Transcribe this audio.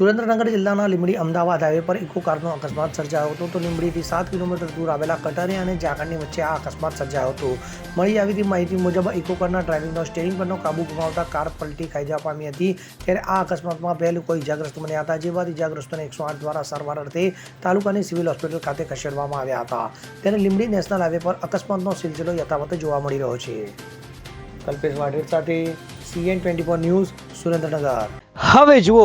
સુરેન્દ્રનગર જિલ્લાના લીંબડી અમદાવાદ હાઈવે પર ઇકો કારનો અકસ્માત સર્જાયો હતો તો લીંબડીથી સાત કિલોમીટર દૂર આવેલા કટારી અને જાગણની વચ્ચે આ અકસ્માત સર્જાયો હતો. મળી આવેલી માહિતી મુજબ ઇકો કારના ડ્રાઇવિંગનો સ્ટેરિંગ પરનો કાબુ ગુમાવતા કાર પલટી ખાઈજા પામી હતી. ત્યારે આ અકસ્માતમાં બે લોકો ઇજાગ્રસ્ત બન્યા હતા, જે બાદ ઇજાગ્રસ્તોને એકસો આઠ દ્વારા સારવાર અર્થે તાલુકાની સિવિલ હોસ્પિટલ ખાતે ખસેડવામાં આવ્યા હતા. ત્યારે લીંબડી નેશનલ હાઈવે પર અકસ્માતનો સિલસિલો યથાવત જોવા મળી રહ્યો છે. કલ્પેશ વાઢેર સાથે CN twenty four news Surendranagar. હવે જુઓ